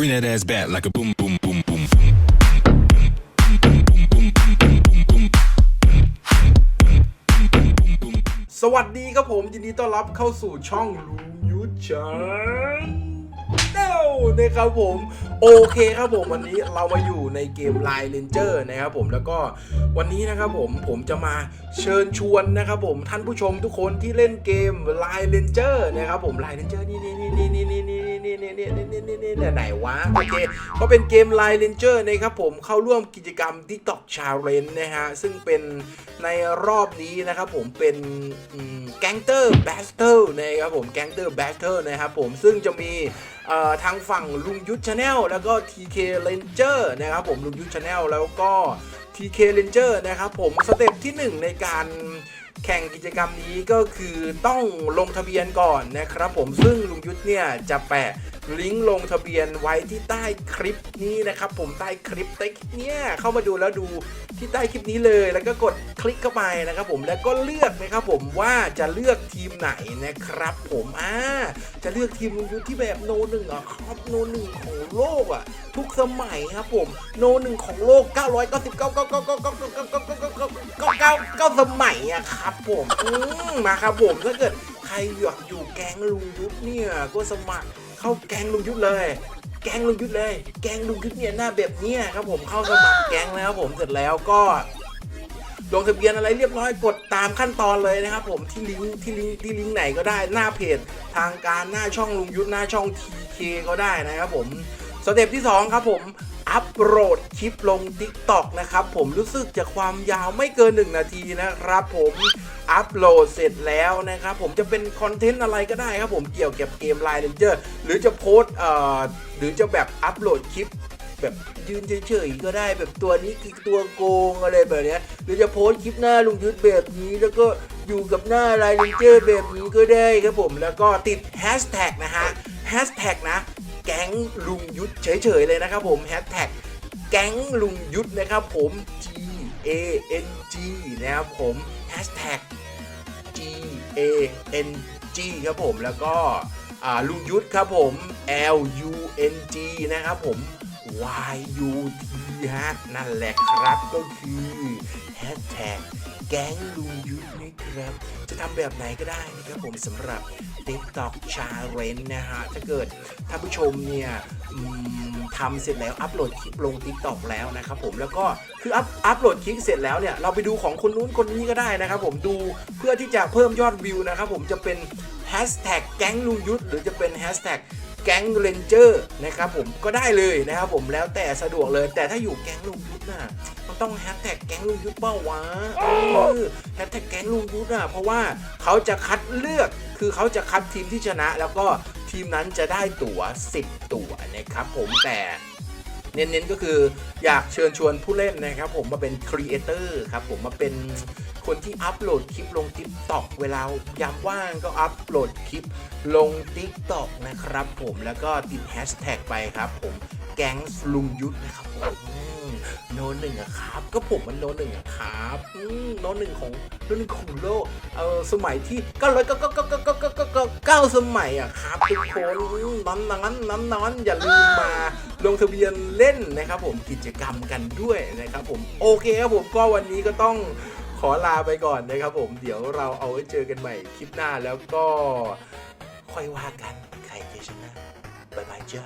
Bring that ass back like a boom, boom, boom, boom. สวัสดีครับผม ยินดีต้อนรับเข้าสู่ช่องลุงยุทธชันเด้วนะครับผม โอเคครับผมวันนี้เรามาอยู่ในเกม Line Ranger นะครับผมแล้วก็วันนี้นะครับผมผมจะมาเชิญชวนนะครับผมท่านผู้ชมทุกคนที่เล่นเกม Line Ranger นะครับผม Line Ranger นี่นี่นี่นี่นี่นี่ นี่นี่นี่นี่นี่นี่นี่นี่ไหนวะโอเคก็เป็นเกม Line Ranger นะครับผมเข้าร่วมกิจกรรม TikTok Challenge นะฮะ ซึ่งเป็นในรอบนี้นะครับผมเป็นแก๊งเตอร์แบสเตอร์นะครับผมแก๊งเตอร์แบสเตอร์นะครับผมซึ่งจะมีทางฝั่งลุงยุทธชาแนลแล้วก็ TK Ranger นะครับผมลุงยุทธชาแนลแล้วก็ TK Ranger นะครับผมสเต็ปที่ 1 ในการแข่งกิจกรรมนี้ก็คือต้องลงทะเบียนก่อนนะครับผมซึ่งลุงยุทธเนี่ยจะแปะ ลิงก์ลงทะเบียนไว้ที่ใต้คลิปนี้นะครับผมใต้คลิปใต้คลิปเนี้ยเข้ามาดูแล้วดูที่ใต้คลิปนี้เลย แล้วก็กดคลิกเข้าไปนะครับผมแล้วก็เลือกนะครับผมว่าจะเลือกทีมไหนนะครับ ผมอ่าจะเลือกทีมยุที่แบบโนหนึ่งอะครับโนหนึ่งของโลกอะทุกสมัยครับผมโนหนึ่งของโลก 999 999 999 999 999 999 999 999 999 999 999 999 999 999 999 999 999 999 999 999 999 999 999 999 999 999 999 999 999 999 999 999 999 999 999 999 999 999 999 999 999 999 999 999 999 999 999 999 999 999 999 999 999 999 999 999 999 999 999 999 999 999 999 999 999 999 999 999 999 999 999 999ก ครอยากอยู่แก๊งลุงยุทธเนี่ย ก็สมัครเข้าแก๊งลุงยุทธเลย แก๊งลุงยุทธเลย แก๊งลุงยุทธเนี่ยหน้าแบบเนี้ยครับผมเข้าสมัครแก๊งแล้วครับผมเสร็จแล้วก็ลงทะเบียนอะไรเรียบร้อยกดตามขั้นตอนเลยนะครับผมที่ลิงก์ที่ลิงก์ที่ลิงก์ไหนก็ได้หน้าเพจทางการหน้าช่องลุงยุทธหน้าช่อง TK ก็ได้นะครับผมสเต็ปที่ 2 ครับผม อัปโหลดคลิปลง TikTok นะครับ ผมรู้สึกจะความยาวไม่เกิน 1 นาทีนะครับผมอัปโหลดเสร็จแล้วนะครับ ผมจะเป็นคอนเทนต์อะไรก็ได้ครับผมเกี่ยวกับเกม Line Ranger หรือจะโพสเอ่อหรือจะแบบอัปโหลดคลิปแบบยืนเฉยๆก็ได้แบบตัวนี้คือตัวโกงอะไรแบบนี้หรือจะโพสคลิปหน้าลุงยุทธแบบนี้แล้วก็อยู่กับหน้าไลน์เลนเจอร์แบบนี้ก็ได้ครับผมแล้วก็ติดแฮชแท็กนะฮะแฮชแท็กนะ แก๊งลุงยุทธเฉยๆเลยนะครับผมแฮชแท็กแก๊งลุงยุทธนะครับผม G A N G นะครับผมแฮชแท็ก G A N G ครับผมแล้วก็ลุงยุทธครับผม L U N G นะครับผม Y U T ฮะนั่นแหละครับก็คือแฮชแท็กแก๊งลุงยุทธนะครับ จะทำแบบไหนก็ได้นะครับผมสำหรับ TikTok Challenge นะฮะ ถ้าเกิดท่านผู้ชมเนี่ยทำเสร็จแล้วอัปโหลดคลิปลง TikTok แล้วนะครับผมแล้วก็คืออัพอัปโหลดคลิปเสร็จแล้วเนี่ยเราไปดูของคนนู้นคนนี้ก็ได้นะครับผมดูเพื่อที่จะเพิ่มยอดวิวนะครับผมจะเป็นแฮชแท็กแก๊งลุงยุทธหรือจะเป็นแฮชแท็ก แก๊งเรนเจอร์นะครับผมก็ได้เลยนะครับผมแล้วแต่สะดวกเลย แต่ถ้าอยู่แก๊งลุงยุทธน่ะมันต้องแฮชแท็กแก๊งลุงยุทธเป้าวะแฮชแท็กแก๊งลุงยุทธอะเพราะว่าเขาจะคัดเลือกคือเขาจะคัดทีมที่ชนะ แล้วก็ทีมนั้นจะได้ตั๋ว 10 ตั๋วนะครับผมแต่ เน้นๆก็คืออยากเชิญชวนผู้เล่นนะครับ ผมมาเป็นครีเอเตอร์ครับผมมาเป็นคนที่อัปโหลดคลิปลง t ิ k t o k เวลายามว่างก็อัปโหลดคลิปลง t ิ k t o k นะครับผมแล้วก็ติดแฮชแท็กไปครับผมแก๊งลุงยุทธนะครับผม โนหนึ่งอะครับ ก็ผมมันโนหนึ่งอะครับอืมโนหนึ่งของโนหนึ่งของโลกเออสมัยที่เก้าร้อยเก้าเก้าเก้าเก้าเก้าเก้าเก้าเก้าสมัยอะครับทุกคนนั้นนั้นนั้นนั้นอย่าลืมมาลงทะเบียนเล่นนะครับผมกิจกรรมกันด้วยนะครับผมโอเคครับผมก็วันนี้ก็ต้องขอลาไปก่อนนะครับผมเดี๋ยวเราเอาไว้เจอกันใหม่คลิปหน้าแล้วก็ค่อยว่ากันใครจะชนะบ๊ายบายจ้า